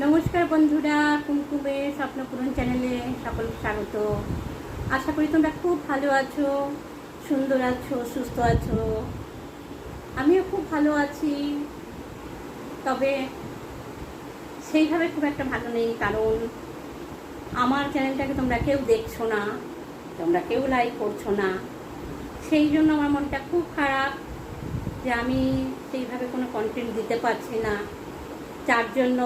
নমস্কার বন্ধুরা, কুমকুমে স্বপ্নপূরণ চ্যানেলে সকলকে স্বাগত। আশা করি তোমরা খুব ভালো আছো, সুন্দর আছো, সুস্থ আছো। আমিও খুব ভালো আছি, তবে সেইভাবে খুব একটা ভালো নেই, কারণ আমার চ্যানেলটাকে তোমরা কেউ দেখছ না, তোমরা কেউ লাইক করছ না। সেই জন্য আমার মনটা খুব খারাপ যে আমি সেইভাবে কোনো কন্টেন্ট দিতে পারছি না। যার জন্য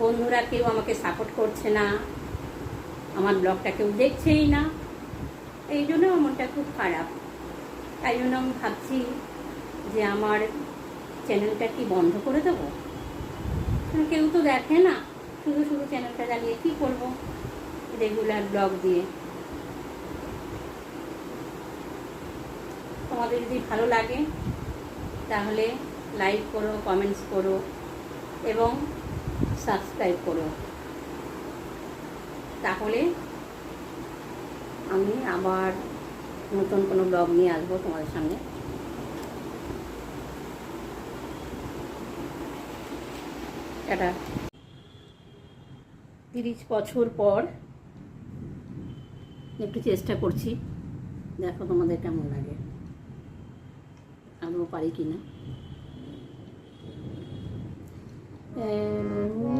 বন্ধুরা কেউ আমাকে সাপোর্ট করছে না, আমার ব্লগটা কেউ দেখছেই না। এই জন্য মনটা খুব খারাপ। তাই জন্য আমি ভাবছি যে আমার চ্যানেলটা কি বন্ধ করে দেবো? কেউ তো দেখে না, শুধু শুধু চ্যানেলটা চালিয়ে কী করব? রেগুলার ব্লগ দিয়ে। তোমাদের যদি ভালো লাগে, তাহলে লাইক করো কমেন্টস করো, এবং সাবস্ক্রাইব করো। তাহলে আমি আবার নতুন কোনো ব্লগ নিয়ে আসব তোমাদের সামনে। এটা তিরিশ বছর পর একটু চেষ্টা করছি। দেখো তোমাদের কেমন লাগে। আদৌ পারি কি না Ừ.